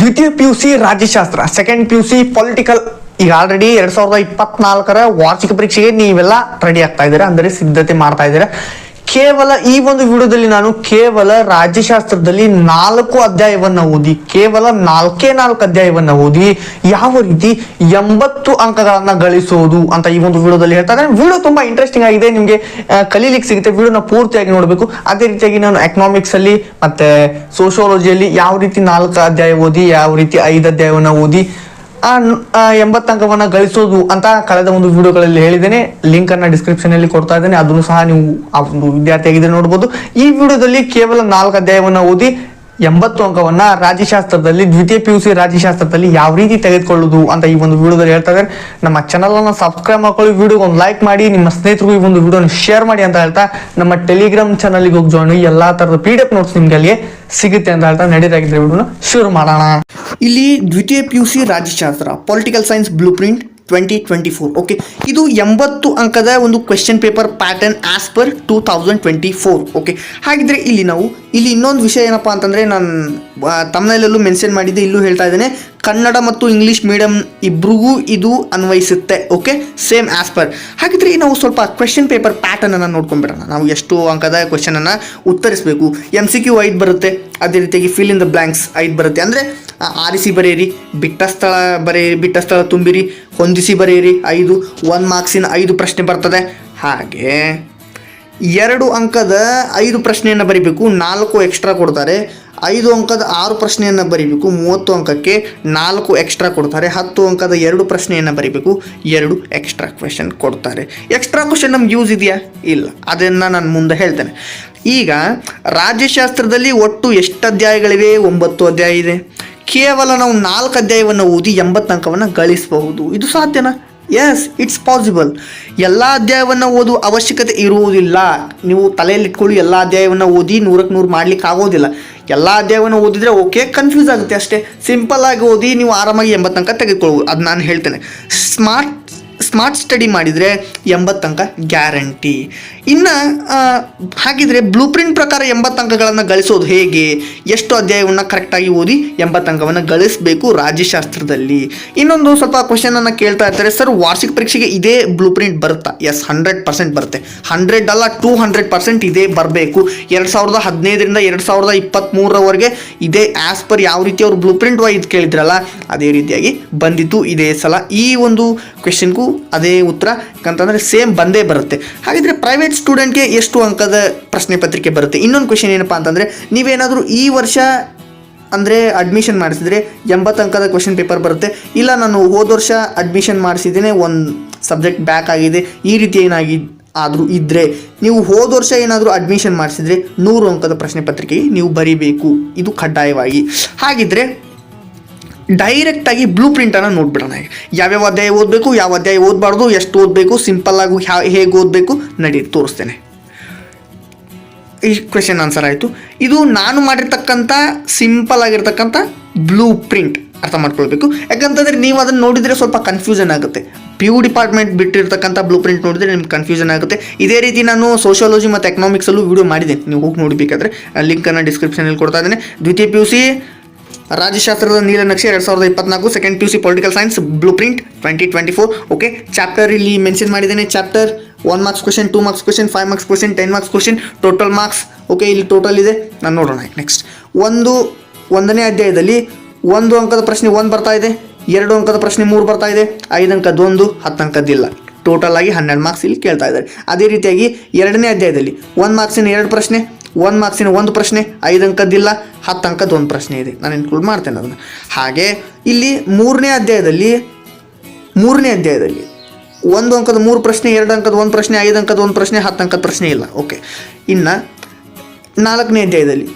ದ್ವಿತೀಯ P U C ರಾಜ್ಯಶಾಸ್ತ್ರ second P U C political ಈಗ already ಎರಡ್ ಸಾವಿರದ ಇಪ್ಪತ್ನಾಲ್ಕರ ವಾರ್ಷಿಕ ಪರೀಕ್ಷೆಗೆ ನೀವೆಲ್ಲ ರೆಡಿ ಆಗ್ತಾ ಇದ್ದೀರಾ? ಅಂದರೆ ಸಿದ್ಧತೆ ಮಾಡ್ತಾ ಇದ್ದೀರಾ? ಕೇವಲ ಈ ಒಂದು ವಿಡಿಯೋದಲ್ಲಿ ನಾನು ಕೇವಲ ರಾಜ್ಯಶಾಸ್ತ್ರದಲ್ಲಿ ನಾಲ್ಕು ಅಧ್ಯಾಯವನ್ನ ಓದಿ, ಕೇವಲ ನಾಲ್ಕೇ ನಾಲ್ಕು ಅಧ್ಯಾಯವನ್ನ ಓದಿ, ಯಾವ ರೀತಿ ಎಂಬತ್ತು ಅಂಕಗಳನ್ನ ಗಳಿಸೋದು ಅಂತ ಈ ಒಂದು ವಿಡಿಯೋದಲ್ಲಿ ಹೇಳ್ತಾರೆ ವಿಡಿಯೋ ತುಂಬಾ ಇಂಟ್ರೆಸ್ಟಿಂಗ್ ಆಗಿದೆ. ನಿಮಗೆ ಕಲೀಲಿಕ್ಕೆ ಸಿಗುತ್ತೆ. ವಿಡಿಯೋನ ಪೂರ್ತಿಯಾಗಿ ನೋಡಬೇಕು. ಅದೇ ರೀತಿಯಾಗಿ ನಾನು ಎಕನಾಮಿಕ್ಸ್ ಅಲ್ಲಿ ಮತ್ತೆ ಸೋಶಿಯಾಲಜಿಯಲ್ಲಿ ಯಾವ ರೀತಿ ನಾಲ್ಕು ಅಧ್ಯಾಯ ಓದಿ, ಯಾವ ರೀತಿ ಐದು ಅಧ್ಯಾಯವನ್ನ ಓದಿ ಆ ಎಂಬತ್ತು ಅಂಕವನ್ನ ಗಳಿಸೋದು ಅಂತ ಕಳೆದ ಒಂದು ವಿಡಿಯೋಗಳಲ್ಲಿ ಹೇಳಿದ್ದೇನೆ. ಲಿಂಕ್ ಅನ್ನ ಡಿಸ್ಕ್ರಿಪ್ಷನ್ ಅಲ್ಲಿ ಕೊಡ್ತಾ ಇದ್ದೇನೆ. ಅದನ್ನು ಸಹ ನೀವು ಆ ಒಂದು ವಿದ್ಯಾರ್ಥಿಯಾಗಿದ್ರೆ ನೋಡಬಹುದು ಈ ವಿಡಿಯೋದಲ್ಲಿ ಕೇವಲ ನಾಲ್ಕು ಅಧ್ಯಾಯವನ್ನು ಓದಿ ಎಂಬತ್ತು ಅಂಕವನ್ನ ರಾಜ್ಯಶಾಸ್ತ್ರದಲ್ಲಿ, ದ್ವಿತೀಯ ಪಿ ಯು ಸಿ ರಾಜ್ಯಶಾಸ್ತ್ರದಲ್ಲಿ ಯಾವ ರೀತಿ ತೆಗೆದುಕೊಳ್ಳುವುದು ಅಂತ ಈ ಒಂದು ವಿಡಿಯೋದಲ್ಲಿ ಹೇಳ್ತಾ ಇದ್ದಾರೆ. ನಮ್ಮ ಚಾನಲ್ ಅನ್ನ ಸಬ್ಸ್ಕ್ರೈಬ್ ಮಾಡ್ಕೊಳ್ಳಿ, ವಿಡಿಯೋಗೆ ಒಂದು ಲೈಕ್ ಮಾಡಿ, ನಿಮ್ಮ ಸ್ನೇಹಿತರಿಗೂ ಈ ಒಂದು ವಿಡಿಯೋನ ಶೇರ್ ಮಾಡಿ ಅಂತ ಹೇಳ್ತಾ ನಮ್ಮ ಟೆಲಿಗ್ರಾಮ್ ಚಾನಲ್ಗೆ ಹೋಗಿ ಜಾಯ್ನ್ ಎಲ್ಲಾ ತರದ ಪಿ ಡಿ ಎಫ್ ನೋಟ್ಸ್ ನಿಮ್ಗೆ ಅಲ್ಲಿ ಸಿಗುತ್ತೆ ಅಂತ ಹೇಳ್ತಾ ನಡೀರಾಗಿದ್ರೆ ವಿಡಿಯೋನ ಶುರು ಮಾಡೋಣ. ಇಲ್ಲಿ ದ್ವಿತೀಯ P U C ರಾಜ್ಯಶಾಸ್ತ್ರ political science blue print twenty twenty four okay ಇದು ಎಂಬತ್ತು ಅಂಕದ ಒಂದು question paper pattern as per two thousand twenty four okay ಹಾಗಿದ್ರೆ ಇಲ್ಲಿ ನಾವು, ಇಲ್ಲಿ ಇನ್ನೊಂದು ವಿಷಯ ಏನಪ್ಪ ಅಂತಂದರೆ ನಾನು ತಮ್ಮನಲ್ಲೂ ಮೆನ್ಷನ್ ಮಾಡಿದ್ದೆ ಇಲ್ಲೂ ಹೇಳ್ತಾ ಇದ್ದೇನೆ. ಕನ್ನಡ ಮತ್ತು ಇಂಗ್ಲೀಷ್ ಮೀಡಿಯಂ ಇಬ್ಬರಿಗೂ ಇದು ಅನ್ವಯಿಸುತ್ತೆ ಓಕೆ ಸೇಮ್ ಆಸ್ ಪರ್ ಹಾಗಿದ್ರೆ ನಾವು ಸ್ವಲ್ಪ ಕ್ವೆಶನ್ ಪೇಪರ್ ಪ್ಯಾಟರ್ನ್ ನೋಡ್ಕೊಂಡ್ಬಿಡೋಣ. ನಾವು ಎಷ್ಟು ಅಂಕದ ಕ್ವೆಶನ್ ಅನ್ನ ಉತ್ತರಿಸಬೇಕು. ಎಂ ಸಿ ಕ್ಯೂ ಐದು ಬರುತ್ತೆ. ಅದೇ ರೀತಿಯಾಗಿ ಫಿಲ್ ಇನ್ ದ ಬ್ಲ್ಯಾಂಕ್ಸ್ ಐದು ಬರುತ್ತೆ. ಅಂದರೆ ಆರಿಸಿ ಬರೆಯಿರಿ, ಬಿಟ್ಟ ಸ್ಥಳ ಬರೆಯಿರಿ, ಬಿಟ್ಟ ಸ್ಥಳ ತುಂಬಿರಿ, ಹೊಂದಿಸಿ ಬರೆಯಿರಿ, ಐದು ಒನ್ ಮಾರ್ಕ್ಸಿನ ಐದು ಪ್ರಶ್ನೆ ಬರ್ತದೆ. ಹಾಗೆ ಎರಡು ಅಂಕದ ಐದು ಪ್ರಶ್ನೆಯನ್ನು ಬರಿಬೇಕು, ನಾಲ್ಕು ಎಕ್ಸ್ಟ್ರಾ ಕೊಡ್ತಾರೆ. ಐದು ಅಂಕದ ಆರು ಪ್ರಶ್ನೆಯನ್ನು ಬರಿಬೇಕು, ಮೂವತ್ತು ಅಂಕಕ್ಕೆ ನಾಲ್ಕು ಎಕ್ಸ್ಟ್ರಾ ಕೊಡ್ತಾರೆ. ಹತ್ತು ಅಂಕದ ಎರಡು ಪ್ರಶ್ನೆಯನ್ನು ಬರಿಬೇಕು, ಎರಡು ಎಕ್ಸ್ಟ್ರಾ ಕ್ವೆಶನ್ ಕೊಡ್ತಾರೆ. ಎಕ್ಸ್ಟ್ರಾ ಕ್ವೆಶನ್ ನಮ್ಗೆ ಯೂಸ್ ಇದೆಯಾ? ಇಲ್ಲ. ಅದನ್ನು ನಾನು ಮುಂದೆ ಹೇಳ್ತೇನೆ. ಈಗ ರಾಜ್ಯಶಾಸ್ತ್ರದಲ್ಲಿ ಒಟ್ಟು ಎಷ್ಟು ಅಧ್ಯಾಯಗಳಿವೆ? ಒಂಬತ್ತು ಅಧ್ಯಾಯ ಇದೆ. ಕೇವಲ ನಾವು ನಾಲ್ಕು ಅಧ್ಯಾಯವನ್ನು ಓದಿ ಎಂಬತ್ತು ಅಂಕವನ್ನು ಗಳಿಸಬಹುದು. ಇದು ಸಾಧ್ಯನಾ? ಎಸ್ ಇಟ್ಸ್ ಪಾಸಿಬಲ್ ಎಲ್ಲ ಅಧ್ಯಾಯವನ್ನು ಓದುವ ಅವಶ್ಯಕತೆ ಇರುವುದಿಲ್ಲ. ನೀವು ತಲೆಯಲ್ಲಿ ಇಟ್ಕೊಳ್ಳಿ, ಎಲ್ಲ ಅಧ್ಯಾಯವನ್ನು ಓದಿ ನೂರಕ್ಕೆ ನೂರು ಮಾಡ್ಲಿಕ್ಕೆ ಆಗೋದಿಲ್ಲ. ಎಲ್ಲ ಅಧ್ಯಾಯವನ್ನು ಓದಿದರೆ ಓಕೆ ಕನ್ಫ್ಯೂಸ್ ಆಗುತ್ತೆ ಅಷ್ಟೇ. ಸಿಂಪಲ್ ಆಗಿ ಓದಿ ನೀವು ಆರಾಮಾಗಿ ಎಂಬತ್ತು ತನಕ ತೆಗೆದುಕೊಳ್ಬೋದು ಅದು ನಾನು ಹೇಳ್ತೇನೆ. ಸ್ಮಾರ್ಟ್ ಸ್ಮಾರ್ಟ್ ಸ್ಟಡಿ ಮಾಡಿದರೆ ಎಂಬತ್ತು ಅಂಕ ಗ್ಯಾರಂಟಿ ಇನ್ನು ಹಾಗಿದ್ರೆ ಬ್ಲೂ ಪ್ರಿಂಟ್ ಪ್ರಕಾರ ಎಂಬತ್ತು ಅಂಕಗಳನ್ನು ಗಳಿಸೋದು ಹೇಗೆ? ಎಷ್ಟು ಅಧ್ಯಾಯವನ್ನು ಕರೆಕ್ಟಾಗಿ ಓದಿ ಎಂಬತ್ತು ಅಂಕವನ್ನು ಗಳಿಸಬೇಕು ರಾಜ್ಯಶಾಸ್ತ್ರದಲ್ಲಿ. ಇನ್ನೊಂದು ಸ್ವಲ್ಪ ಕ್ವಶನನ್ನು ಕೇಳ್ತಾ ಇರ್ತಾರೆ, ಸರ್, ವಾರ್ಷಿಕ ಪರೀಕ್ಷೆಗೆ ಇದೇ ಬ್ಲೂ ಪ್ರಿಂಟ್ ಬರುತ್ತಾ? ಎಸ್ ಹಂಡ್ರೆಡ್ ಪರ್ಸೆಂಟ್ ಬರುತ್ತೆ. ಹಂಡ್ರೆಡ್ ಅಲ್ಲ ಟೂ ಹಂಡ್ರೆಡ್ ಪರ್ಸೆಂಟ್ ಇದೇ ಬರಬೇಕು. ಎರಡು ಸಾವಿರದ ಹದಿನೈದರಿಂದ ಎರಡು ಸಾವಿರದ ಇಪ್ಪತ್ತ್ಮೂರವರೆಗೆ ಇದೇ ಆ್ಯಸ್ ಪರ್ ಯಾವ ರೀತಿ ಅವರು ಬ್ಲೂ ಪ್ರಿಂಟ್ ವೈಸ್ ಕೇಳಿದ್ರಲ್ಲ, ಅದೇ ರೀತಿಯಾಗಿ ಬಂದಿತ್ತು ಇದೇ ಸಲ. ಈ ಒಂದು ಕ್ವೆಶನ್ಗೂ ಅದೇ ಉತ್ತರ. ಯಾಕಂತಂದರೆ ಸೇಮ್ ಬಂದೇ ಬರುತ್ತೆ. ಹಾಗಿದ್ರೆ ಪ್ರೈವೇಟ್ ಸ್ಟೂಡೆಂಟ್ಗೆ ಎಷ್ಟು ಅಂಕದ ಪ್ರಶ್ನೆ ಪತ್ರಿಕೆ ಬರುತ್ತೆ? ಇನ್ನೊಂದು ಕ್ವೆಶನ್ ಏನಪ್ಪ ಅಂತಂದರೆ, ನೀವೇನಾದರೂ ಈ ವರ್ಷ ಅಂದರೆ ಅಡ್ಮಿಷನ್ ಮಾಡಿಸಿದರೆ ಎಂಬತ್ತು ಅಂಕದ ಕ್ವೆಶನ್ ಪೇಪರ್ ಬರುತ್ತೆ. ಇಲ್ಲ, ನಾನು ಹೋದ ವರ್ಷ ಅಡ್ಮಿಷನ್ ಮಾಡಿಸಿದ್ದೇನೆ, ಒಂದು ಸಬ್ಜೆಕ್ಟ್ ಬ್ಯಾಕ್ ಆಗಿದೆ, ಈ ರೀತಿ ಏನಾಗಿ ಆದರೂ ಇದ್ದರೆ ನೀವು ಹೋದ ವರ್ಷ ಏನಾದರೂ ಅಡ್ಮಿಷನ್ ಮಾಡಿಸಿದರೆ ನೂರು ಅಂಕದ ಪ್ರಶ್ನೆ ಪತ್ರಿಕೆಗೆ ನೀವು ಬರೀಬೇಕು. ಇದು ಕಡ್ಡಾಯವಾಗಿ. ಹಾಗಿದ್ರೆ ಡೈರೆಕ್ಟಾಗಿ ಬ್ಲೂ ಪ್ರಿಂಟನ್ನು ನೋಡ್ಬಿಡೋಣ. ಯಾವ್ಯಾವ ಅಧ್ಯಾಯ ಓದಬೇಕು, ಯಾವ ಅಧ್ಯಾಯ ಓದಬಾರ್ದು, ಎಷ್ಟು ಓದಬೇಕು ಸಿಂಪಲ್ಲಾಗಿ ಹ್ಯಾ, ಹೇಗೆ ಓದಬೇಕು ನಡಿ, ತೋರಿಸ್ತೇನೆ. ಈ ಕ್ವೆಶನ್ ಆನ್ಸರ್ ಆಯಿತು. ಇದು ನಾನು ಮಾಡಿರ್ತಕ್ಕಂಥ ಸಿಂಪಲ್ ಆಗಿರ್ತಕ್ಕಂಥ ಬ್ಲೂ ಪ್ರಿಂಟ್ ಅರ್ಥ ಮಾಡ್ಕೊಳ್ಬೇಕು. ಯಾಕಂತಂದರೆ ನೀವು ಅದನ್ನು ನೋಡಿದರೆ ಸ್ವಲ್ಪ ಕನ್ಫ್ಯೂಷನ್ ಆಗುತ್ತೆ. ಪಿ ಯು ಡಿಪಾರ್ಟ್ಮೆಂಟ್ ಬಿಟ್ಟಿರ್ತಕ್ಕಂಥ ಬ್ಲೂ ಪ್ರಿಂಟ್ ನೋಡಿದರೆ ನಿಮ್ಗೆ ಕನ್ಫ್ಯೂಷನ್ ಆಗುತ್ತೆ. ಇದೇ ರೀತಿ ನಾನು ಸೋಷಿಯಾಲಜಿ ಮತ್ತು ಎಕನಾಮಿಕ್ಸಲ್ಲೂ ವೀಡಿಯೋ ಮಾಡಿದ್ದೀನಿ ನೀವು ಹೋಗಿ ನೋಡಬೇಕಾದ್ರೆ ಲಿಂಕನ್ನು ಡಿಸ್ಕ್ರಿಪ್ಷನಲ್ಲಿ ಕೊಡ್ತಾ ಇದ್ದೇನೆ. ದ್ವಿತೀಯ ಪಿ ಯು ಸಿ ರಾಜ್ಯಶಾಸ್ತ್ರದ ನೀಲನಕ್ಷೆ ಎರಡು ಸಾವಿರದ ಇಪ್ಪತ್ನಾಲ್ಕು second P C political science blue print twenty twenty four okay chapter ಇಲ್ಲಿ ಮೆನ್ಷನ್ ಮಾಡಿದ್ದೇನೆ. Chapter one marks question two marks question five marks question ten marks question total marks okay ಇಲ್ಲಿ total ಇದೆ. ನಾನು ನೋಡೋಣ ನೆಕ್ಸ್ಟ್ ಒಂದು, ಒಂದನೇ ಅಧ್ಯಾಯದಲ್ಲಿ ಒಂದು ಅಂಕದ ಪ್ರಶ್ನೆ ಒಂದು ಬರ್ತಾ ಇದೆ, ಎರಡು ಅಂಕದ ಪ್ರಶ್ನೆ ಮೂರು ಬರ್ತಾ ಇದೆ, ಐದು ಒಂದು, ಹತ್ತು ಅಂಕದ್ದಿಲ್ಲ ಟೋಟಲ್ ಆಗಿ ಹನ್ನೆರಡು ಮಾರ್ಕ್ಸ್ ಇಲ್ಲಿ ಕೇಳ್ತಾ ಇದ್ದಾರೆ. ಅದೇ ರೀತಿಯಾಗಿ ಎರಡನೇ ಅಧ್ಯಾಯದಲ್ಲಿ ಒಂದು ಮಾರ್ಕ್ಸಿನ ಎರಡು ಪ್ರಶ್ನೆ ಒಂದು ಮಾರ್ಕ್ಸಿನ ಒಂದು ಪ್ರಶ್ನೆ, ಐದು ಅಂಕದ್ದಿಲ್ಲ ಹತ್ತು ಅಂಕದ ಒಂದು ಪ್ರಶ್ನೆ ಇದೆ. ನಾನು ಇನ್ಕ್ಲೂಡ್ ಮಾಡ್ತೇನೆ ಅದನ್ನು. ಹಾಗೆ ಇಲ್ಲಿ ಮೂರನೇ ಅಧ್ಯಾಯದಲ್ಲಿ ಮೂರನೇ ಅಧ್ಯಾಯದಲ್ಲಿ ಒಂದು ಅಂಕದ ಮೂರು ಪ್ರಶ್ನೆ, ಎರಡು ಅಂಕದ ಒಂದು ಪ್ರಶ್ನೆ, ಐದು ಅಂಕದ ಒಂದು ಪ್ರಶ್ನೆ, ಹತ್ತು ಅಂಕದ ಪ್ರಶ್ನೆ ಇಲ್ಲ. ಓಕೆ ಇನ್ನು ನಾಲ್ಕನೇ ಅಧ್ಯಾಯದಲ್ಲಿ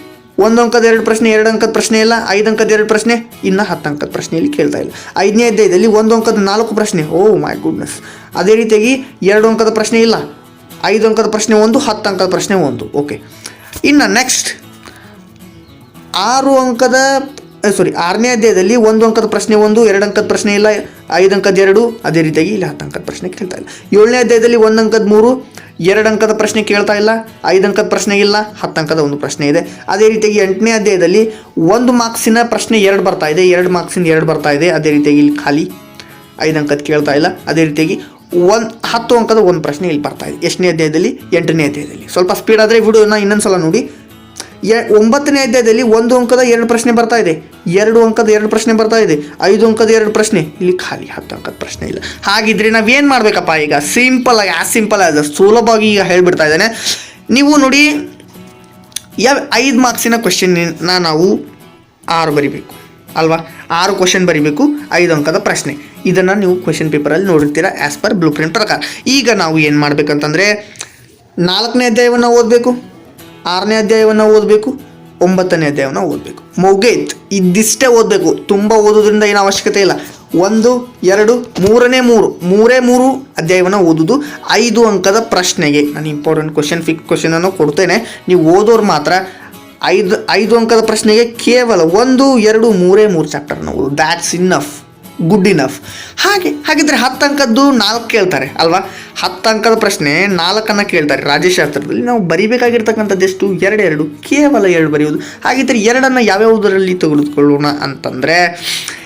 ಒಂದು ಅಂಕದ ಎರಡು ಪ್ರಶ್ನೆ, ಎರಡು ಅಂಕದ ಪ್ರಶ್ನೆ ಇಲ್ಲ, ಐದು ಅಂಕದ ಎರಡು ಪ್ರಶ್ನೆ, ಇನ್ನು ಹತ್ತು ಅಂಕದ ಪ್ರಶ್ನೆಯಲ್ಲಿ ಕೇಳ್ತಾ ಇಲ್ಲ. ಐದನೇ ಅಧ್ಯಾಯದಲ್ಲಿ ಒಂದು ಅಂಕದ ನಾಲ್ಕು ಪ್ರಶ್ನೆ, ಓ ಮೈ ಗುಡ್ನೆಸ್. ಅದೇ ರೀತಿಯಾಗಿ ಎರಡು ಅಂಕದ ಪ್ರಶ್ನೆ ಇಲ್ಲ, ಐದು ಅಂಕದ ಪ್ರಶ್ನೆ ಒಂದು, ಹತ್ತು ಅಂಕದ ಪ್ರಶ್ನೆ ಒಂದು. ಓಕೆ ಇನ್ನು ನೆಕ್ಸ್ಟ್ ಆರು ಅಂಕದ ಸಾರಿ ಆರನೇ ಅಧ್ಯಾಯದಲ್ಲಿ ಒಂದು ಅಂಕದ ಪ್ರಶ್ನೆ ಒಂದು, ಎರಡು ಅಂಕದ ಪ್ರಶ್ನೆ ಇಲ್ಲ, ಐದು ಅಂಕದ ಎರಡು, ಅದೇ ರೀತಿಯಾಗಿ ಇಲ್ಲಿ ಹತ್ತು ಅಂಕದ ಪ್ರಶ್ನೆ ಕೇಳ್ತಾ ಇಲ್ಲ. ಏಳನೇ ಅಧ್ಯಾಯದಲ್ಲಿ ಒಂದು ಅಂಕದ ಮೂರು, ಎರಡು ಅಂಕದ ಪ್ರಶ್ನೆ ಕೇಳ್ತಾ ಇಲ್ಲ, ಐದು ಅಂಕದ ಪ್ರಶ್ನೆ ಇಲ್ಲ, ಹತ್ತು ಅಂಕದ ಒಂದು ಪ್ರಶ್ನೆ ಇದೆ. ಅದೇ ರೀತಿಯಾಗಿ ಎಂಟನೇ ಅಧ್ಯಾಯದಲ್ಲಿ ಒಂದು ಮಾರ್ಕ್ಸಿನ ಪ್ರಶ್ನೆ ಎರಡು ಬರ್ತಾ ಇದೆ, ಎರಡು ಮಾರ್ಕ್ಸಿನ ಎರಡು ಬರ್ತಾ ಇದೆ, ಅದೇ ರೀತಿಯಾಗಿ ಇಲ್ಲಿ ಖಾಲಿ ಐದು ಅಂಕದ ಕೇಳ್ತಾ ಇಲ್ಲ. ಅದೇ ರೀತಿಯಾಗಿ ಒಂದು ಹತ್ತು ಅಂಕದ ಒಂದು ಪ್ರಶ್ನೆ ಇಲ್ಲಿ ಬರ್ತಾ ಇದೆ. ಎಷ್ಟನೇ ಅಧ್ಯಾಯದಲ್ಲಿ? ಎಂಟನೇ ಅಧ್ಯಾಯದಲ್ಲಿ. ಸ್ವಲ್ಪ ಸ್ಪೀಡ್ ಆದರೆ ವಿಡಿಯೋನ ಇನ್ನೊಂದು ಸಲ ನೋಡಿ. ಎ ಒಂಬತ್ತನೇ ಅಧ್ಯಾಯದಲ್ಲಿ ಒಂದು ಅಂಕದ ಎರಡು ಪ್ರಶ್ನೆ ಬರ್ತಾ ಇದೆ. ಎರಡು ಅಂಕದ ಎರಡು ಪ್ರಶ್ನೆ ಬರ್ತಾ ಇದೆ. ಐದು ಅಂಕದ ಎರಡು ಪ್ರಶ್ನೆ. ಇಲ್ಲಿ ಖಾಲಿ ಹತ್ತು ಅಂಕದ ಪ್ರಶ್ನೆ ಇಲ್ಲ. ಹಾಗಿದ್ರೆ ನಾವೇನು ಮಾಡಬೇಕಪ್ಪ ಈಗ? ಸಿಂಪಲ್ ಆಗಿ ಆ ಸಿಂಪಲ್ ಆದ ಸುಲಭವಾಗಿ ಈಗ ಹೇಳ್ಬಿಡ್ತಾ ಇದ್ದಾನೆ. ನೀವು ನೋಡಿ ಯಾವ ಐದು ಮಾರ್ಕ್ಸಿನ ಕ್ವಶನ್ನ ನಾವು ಆರು ಬರಿಬೇಕು. ಅಲ್ವಾ? ಆರು ಕ್ವಶನ್ ಬರೀಬೇಕು, ಐದು ಅಂಕದ ಪ್ರಶ್ನೆ. ಇದನ್ನು ನೀವು ಕ್ವಶನ್ ಪೇಪರಲ್ಲಿ ನೋಡಿರ್ತೀರ ಆ್ಯಸ್ ಪರ್ ಬ್ಲೂ ಪ್ರಿಂಟ್ ಪ್ರಕಾರ. ಈಗ ನಾವು ಏನು ಮಾಡಬೇಕಂತಂದರೆ, ನಾಲ್ಕನೇ ಅಧ್ಯಾಯವನ್ನು ಓದಬೇಕು, ಆರನೇ ಅಧ್ಯಾಯವನ್ನು ಓದಬೇಕು, ಒಂಬತ್ತನೇ ಅಧ್ಯಾಯವನ್ನು ಓದಬೇಕು. ಮುಗೇತ್. ಇದಿಷ್ಟೇ ಓದಬೇಕು. ತುಂಬ ಓದೋದ್ರಿಂದ ಏನು ಅವಶ್ಯಕತೆ ಇಲ್ಲ. ಒಂದು, ಎರಡು, ಮೂರನೇ ಮೂರು. ಮೂರೇ ಮೂರು ಅಧ್ಯಾಯವನ್ನು ಓದೋದು ಐದು ಅಂಕದ ಪ್ರಶ್ನೆಗೆ. ನಾನು ಇಂಪಾರ್ಟೆಂಟ್ ಕ್ವಶನ್ ಫಿಕ್ ಕ್ವಶನನ್ನು ಕೊಡ್ತೇನೆ. ನೀವು ಓದೋರು ಮಾತ್ರ ಐದು ಐದು ಅಂಕದ ಪ್ರಶ್ನೆಗೆ ಕೇವಲ ಒಂದು, ಎರಡು, ಮೂರೇ, ಮೂರು ಚಾಪ್ಟರ್ ನಾವು. ದ್ಯಾಟ್ಸ್ ಇನ್ನಫ್ ಗುಡ್ ಇನಫ್ ಹಾಗೆ, ಹಾಗಿದ್ರೆ ಹತ್ತು ಅಂಕದ್ದು ನಾಲ್ಕು ಕೇಳ್ತಾರೆ, ಅಲ್ವಾ? ಹತ್ತು ಅಂಕದ ಪ್ರಶ್ನೆ ನಾಲ್ಕನ್ನು ಕೇಳ್ತಾರೆ ರಾಜ್ಯಶಾಸ್ತ್ರದಲ್ಲಿ ನಾವು ಬರಿಬೇಕಾಗಿರ್ತಕ್ಕಂಥದ್ದು ಎಷ್ಟು? ಎರಡೆರಡು ಕೇವಲ ಎರಡು ಬರೆಯೋದು ಹಾಗಿದ್ರೆ ಎರಡನ್ನು ಯಾವ್ಯಾವುದರಲ್ಲಿ ತೆಗೆದುಕೊಳ್ಳೋಣ ಅಂತಂದರೆ,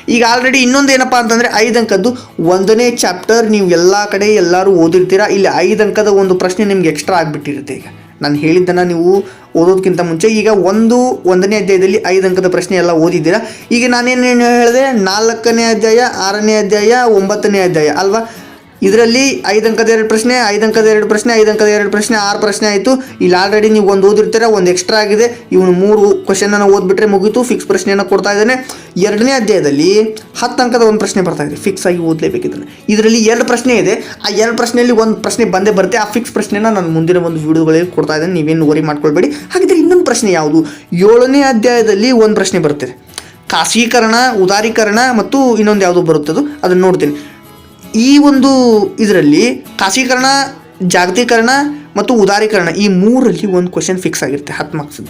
ಈಗ ಆಲ್ರೆಡಿ ಇನ್ನೊಂದು ಏನಪ್ಪ ಅಂತಂದರೆ ಐದು ಅಂಕದ್ದು ಒಂದನೇ ಚಾಪ್ಟರ್ ನೀವು ಎಲ್ಲ ಕಡೆ ಎಲ್ಲರೂ ಓದಿರ್ತೀರಾ? ಇಲ್ಲಿ ಐದು ಅಂಕದ ಒಂದು ಪ್ರಶ್ನೆ ನಿಮ್ಗೆ ಎಕ್ಸ್ಟ್ರಾ ಆಗಿಬಿಟ್ಟಿರುತ್ತೆ ಈಗ. ನಾನು ಹೇಳಿದ್ದನ್ನು ನೀವು ಓದೋದಕ್ಕಿಂತ ಮುಂಚೆ ಈಗ ಒಂದು ಒಂದನೇ ಅಧ್ಯಾಯದಲ್ಲಿ ಐದು ಅಂಕದ ಪ್ರಶ್ನೆ ಎಲ್ಲ ಓದಿದ್ದೀರಾ. ಈಗ ನಾನೇನು ಹೇಳಿದೆ? ನಾಲ್ಕನೇ ಅಧ್ಯಾಯ, ಆರನೇ ಅಧ್ಯಾಯ, ಒಂಬತ್ತನೇ ಅಧ್ಯಾಯ ಅಲ್ವಾ? ಇದರಲ್ಲಿ ಐದು ಅಂಕದ ಎರಡು ಪ್ರಶ್ನೆ, ಐದು ಅಂಕದ ಎರಡು ಪ್ರಶ್ನೆ, ಐದು ಅಂಕದ ಎರಡು ಪ್ರಶ್ನೆ, ಆರು ಪ್ರಶ್ನೆ ಆಯಿತು. ಇಲ್ಲಿ ಆಲ್ರೆಡಿ ನೀವು ಒಂದು ಓದಿರ್ತೀರ, ಒಂದು ಎಕ್ಸ್ಟ್ರಾ ಆಗಿದೆ. ಇವನು ಮೂರು ಕ್ವಶನನ್ನು ಓದ್ಬಿಟ್ರೆ ಮುಗೀತು ಫಿಕ್ಸ್ ಪ್ರಶ್ನೆಯನ್ನು ಕೊಡ್ತಾ ಇದ್ದಾನೆ. ಎರಡನೇ ಅಧ್ಯಾಯದಲ್ಲಿ ಹತ್ತು ಅಂಕದ ಒಂದು ಪ್ರಶ್ನೆ ಬರ್ತಾ ಇದೆ ಫಿಕ್ಸ್ ಆಗಿ ಓದಲೇಬೇಕಿದ್ದಾನೆ ಇದರಲ್ಲಿ ಎರಡು ಪ್ರಶ್ನೆ ಇದೆ. ಆ ಎರಡು ಪ್ರಶ್ನೆಯಲ್ಲಿ ಒಂದು ಪ್ರಶ್ನೆ ಬಂದೇ ಬರುತ್ತೆ. ಆ ಫಿಕ್ಸ್ ಪ್ರಶ್ನೆನ ನಾನು ಮುಂದಿನ ಒಂದು ವಿಡಿಯೋಗಳಲ್ಲಿ ಕೊಡ್ತಾ ಇದ್ದೇನೆ. ನೀವೇನು ವರಿ ಮಾಡ್ಕೊಳ್ಬೇಡಿ. ಹಾಗಿದ್ರೆ ಇನ್ನೊಂದು ಪ್ರಶ್ನೆ ಯಾವುದು? ಏಳನೇ ಅಧ್ಯಾಯದಲ್ಲಿ ಒಂದು ಪ್ರಶ್ನೆ ಬರ್ತದೆ ಖಾಸಗೀಕರಣ ಉದಾರೀಕರಣ ಮತ್ತು ಇನ್ನೊಂದು ಯಾವುದು ಬರುತ್ತದೋ? ಅದನ್ನು ನೋಡ್ತೀನಿ. ಈ ಒಂದು ಇದರಲ್ಲಿ ಖಾಸೀಕರಣ ಜಾಗತೀಕರಣ ಮತ್ತು ಉದಾರೀಕರಣ ಈ ಮೂರಲ್ಲಿ ಒಂದು ಕ್ವಶನ್ ಫಿಕ್ಸ್ ಆಗಿರುತ್ತೆ, ಹತ್ತು ಮಾರ್ಕ್ಸ್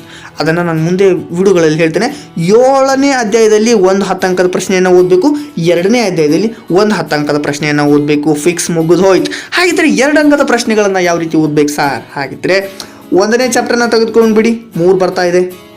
ಅದನ್ನು ನಾನು ಮುಂದೆ ವಿಡಿಯೋಗಳಲ್ಲಿ ಹೇಳ್ತೇನೆ. ಏಳನೇ ಅಧ್ಯಾಯದಲ್ಲಿ ಒಂದು ಹತ್ತು ಅಂಕದ ಪ್ರಶ್ನೆಯನ್ನು ಓದಬೇಕು, ಎರಡನೇ ಅಧ್ಯಾಯದಲ್ಲಿ ಒಂದು ಹತ್ತು ಅಂಕದ ಪ್ರಶ್ನೆಯನ್ನು ಓದಬೇಕು. ಫಿಕ್ಸ್ ಮುಗಿದು ಹೋಯ್ತು. ಹಾಗಿದ್ರೆ ಎರಡು ಅಂಕದ ಪ್ರಶ್ನೆಗಳನ್ನು ಯಾವ ರೀತಿ ಓದಬೇಕು ಸರ್ ಹಾಗಿದ್ರೆ ಒಂದನೇ ಚಾಪ್ಟರ್ನ ತೆಗೆದುಕೊಂಡು ಬಿಡಿ. ಮೂರು ಬರ್ತಾ ಇದೆ.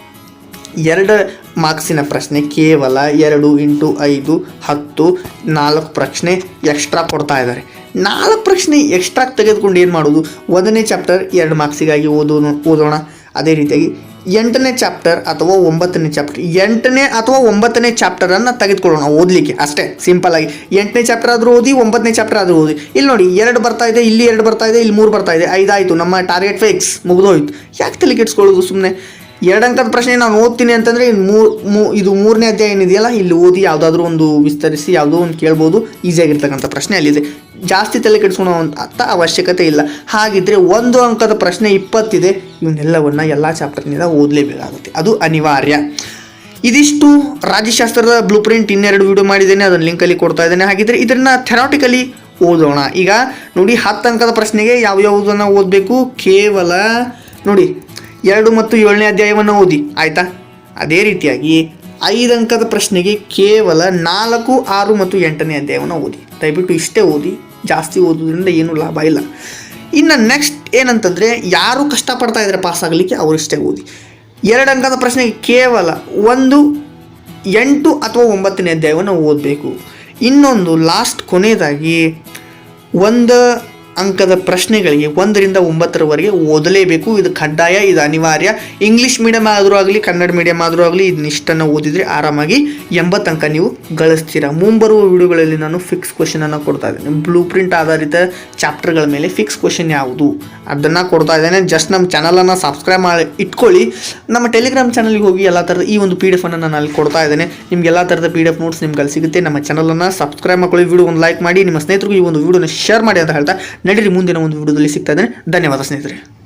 ಎರಡು ಮಾರ್ಕ್ಸಿನ ಪ್ರಶ್ನೆ ಕೇವಲ ಎರಡು ಇಂಟು ಐದು, ಹತ್ತು, ನಾಲ್ಕು ಪ್ರಶ್ನೆ ಎಕ್ಸ್ಟ್ರಾ ಕೊಡ್ತಾ ಇದ್ದಾರೆ. ನಾಲ್ಕು ಪ್ರಶ್ನೆ ಎಕ್ಸ್ಟ್ರಾ ತೆಗೆದುಕೊಂಡು ಏನು ಮಾಡೋದು? ಒಂದನೇ ಚಾಪ್ಟರ್ ಎರಡು ಮಾರ್ಕ್ಸಿಗಾಗಿ ಓದೋ, ಓದೋಣ. ಅದೇ ರೀತಿಯಾಗಿ ಎಂಟನೇ ಚಾಪ್ಟರ್ ಅಥವಾ ಒಂಬತ್ತನೇ ಚಾಪ್ಟರ್, ಎಂಟನೇ ಅಥವಾ ಒಂಬತ್ತನೇ ಚಾಪ್ಟರನ್ನು ತೆಗೆದುಕೊಳ್ಳೋಣ ಓದಲಿಕ್ಕೆ. ಅಷ್ಟೇ, ಸಿಂಪಲ್ ಆಗಿ. ಎಂಟನೇ ಚಾಪ್ಟರ್ ಆದರೂ ಓದಿ, ಒಂಬತ್ತನೇ ಚಾಪ್ಟರ್ ಆದರೂ ಓದಿ. ಇಲ್ಲಿ ನೋಡಿ, ಎರಡು ಬರ್ತಾ ಇದೆ, ಇಲ್ಲಿ ಎರಡು ಬರ್ತಾ ಇದೆ, ಇಲ್ಲಿ ಮೂರು ಬರ್ತಾ ಇದೆ. ಐದಾಯಿತು, ನಮ್ಮ ಟಾರ್ಗೆಟ್ ಫಿಕ್ಸ್ ಮುಗಿದೋಯ್ತು. ಯಾಕೆ ತಲೆ ಕೆಡಿಸ್ಕೊಳ್ಳೋದು ಸುಮ್ಮನೆ ಎರಡು ಅಂಕದ ಪ್ರಶ್ನೆ ನಾನು ಓದ್ತೀನಿ ಅಂತಂದರೆ ಮೂ ಇದು ಮೂರನೇ ಅಧ್ಯಾಯ ಏನಿದೆಯಲ್ಲ, ಇಲ್ಲಿ ಓದಿ ಯಾವುದಾದ್ರೂ ಒಂದು ವಿಸ್ತರಿಸಿ ಯಾವುದೋ ಒಂದು ಕೇಳ್ಬೋದು. ಈಸಿಯಾಗಿರ್ತಕ್ಕಂಥ ಪ್ರಶ್ನೆ ಅಲ್ಲಿದೆ. ಜಾಸ್ತಿ ತಲೆ ಕೆಡಿಸ್ಕೊಳೋ ಅಂತ ಅವಶ್ಯಕತೆ ಇಲ್ಲ. ಹಾಗಿದ್ರೆ ಒಂದು ಅಂಕದ ಪ್ರಶ್ನೆ ಇಪ್ಪತ್ತಿದೆ. ಇವನ್ನೆಲ್ಲವನ್ನು ಎಲ್ಲ ಚಾಪ್ಟರ್ನಿಂದ ಓದಲೇಬೇಕಾಗುತ್ತೆ. ಅದು ಅನಿವಾರ್ಯ. ಇದಿಷ್ಟು ರಾಜ್ಯಶಾಸ್ತ್ರದ ಬ್ಲೂ ಪ್ರಿಂಟ್ ಇನ್ನೆರಡು ವಿಡಿಯೋ ಮಾಡಿದ್ದೇನೆ. ಅದನ್ನು ಲಿಂಕಲ್ಲಿ ಕೊಡ್ತಾ ಇದ್ದೇನೆ. ಹಾಗಿದ್ದರೆ ಇದನ್ನು ಥೆರಾಟಿಕಲಿ ಓದೋಣ. ಈಗ ನೋಡಿ, ಹತ್ತು ಅಂಕದ ಪ್ರಶ್ನೆಗೆ ಯಾವ್ಯಾವುದನ್ನು ಓದಬೇಕು? ಕೇವಲ ನೋಡಿ ಎರಡು ಮತ್ತು ಏಳನೇ ಅಧ್ಯಾಯವನ್ನು ಓದಿ, ಆಯಿತಾ? ಅದೇ ರೀತಿಯಾಗಿ ಐದು ಅಂಕದ ಪ್ರಶ್ನೆಗೆ ಕೇವಲ ನಾಲ್ಕು, ಆರು ಮತ್ತು ಎಂಟನೇ ಅಧ್ಯಾಯವನ್ನು ಓದಿ. ದಯವಿಟ್ಟು ಇಷ್ಟೇ ಓದಿ, ಜಾಸ್ತಿ ಓದೋದ್ರಿಂದ ಏನೂ ಲಾಭ ಇಲ್ಲ. ಇನ್ನು ನೆಕ್ಸ್ಟ್ ಏನಂತಂದರೆ, ಯಾರು ಕಷ್ಟಪಡ್ತಾ ಇದ್ದಾರೆ ಪಾಸ್ ಆಗಲಿಕ್ಕೆ ಅವರಿಷ್ಟೇ ಓದಿ. ಎರಡು ಅಂಕದ ಪ್ರಶ್ನೆಗೆ ಕೇವಲ ಒಂದು, ಎಂಟು ಅಥವಾ ಒಂಬತ್ತನೇ ಅಧ್ಯಾಯವನ್ನು ಓದಬೇಕು. ಇನ್ನೊಂದು ಲಾಸ್ಟ್ ಕೊನೆಯದಾಗಿ ಒಂದು ಅಂಕದ ಪ್ರಶ್ನೆಗಳಿಗೆ ಒಂದರಿಂದ ಒಂಬತ್ತರವರೆಗೆ ಓದಲೇಬೇಕು. ಇದು ಕಡ್ಡಾಯ, ಇದು ಅನಿವಾರ್ಯ. ಇಂಗ್ಲೀಷ್ ಮೀಡಿಯಮ್ ಆದರೂ ಆಗಲಿ, ಕನ್ನಡ ಮೀಡಿಯಮ್ ಆದರೂ ಆಗಲಿ ಇದನ್ನಿಷ್ಟನ್ನು ಓದಿದರೆ ಆರಾಮಾಗಿ ಎಂಬತ್ತು ಅಂಕ ನೀವು ಗಳಿಸ್ತೀರಾ. ಮುಂಬರುವ ವಿಡಿಯೋಗಳಲ್ಲಿ ನಾನು ಫಿಕ್ಸ್ ಕ್ವಶನನ್ನು ಕೊಡ್ತಾ ಇದ್ದೇನೆ. ಬ್ಲೂ ಪ್ರಿಂಟ್ ಆಧಾರಿತ ಚಾಪ್ಟರ್ಗಳ ಮೇಲೆ ಫಿಕ್ಸ್ ಕ್ವಶನ್ ಯಾವುದು? ಅದನ್ನು ಕೊಡ್ತಾ ಇದ್ದೇನೆ. ಜಸ್ಟ್ ನಮ್ಮ ಚಾನಲನ್ನು ಸಬ್ಸ್ಕ್ರೈಬ್ ಮಾಡಿ, ಇಟ್ಕೊಳ್ಳಿ. ನಮ್ಮ ಟೆಲಿಗ್ರಾಮ್ ಚಾನಲ್ಗೆ ಹೋಗಿ ಎಲ್ಲ ಥರದ ಈ ಒಂದು ಪಿ ಡಿ ಎಫನ್ನು ನಾನು ಅಲ್ಲಿ ಕೊಡ್ತಾ ಇದ್ದೇನೆ. ನಿಮ್ಗೆ ಎಲ್ಲ ಥರದ ಪಿ ಡಿ ಎಫ್ ನೋಟ್ಸ್ ನಿಮ್ಗೆ ಸಿಗುತ್ತೆ. ನಮ್ಮ ಚಾನಲನ್ನು ಸಬ್ಸ್ಕ್ರೈಬ್ ಮಾಡ್ಕೊಳ್ಳಿ. ವಿಡಿಯೋ ಒಂದು ಲೈಕ್ ಮಾಡಿ. ನಿಮ್ಮ ಸ್ನೇಹಿತರಿಗೂ ಈ ಒಂದು ವಿಡಿಯೋನ ಶೇರ್ ಮಾಡಿ ಅಂತ ಹೇಳ್ತಾ ನಡೀರಿ ಮುಂದಿನ ಒಂದು ವಿಡಿಯೋದಲ್ಲಿ ಸಿಗ್ತಾ ಇದ್ದೇನೆ. ಧನ್ಯವಾದ ಸ್ನೇಹಿತರೆ.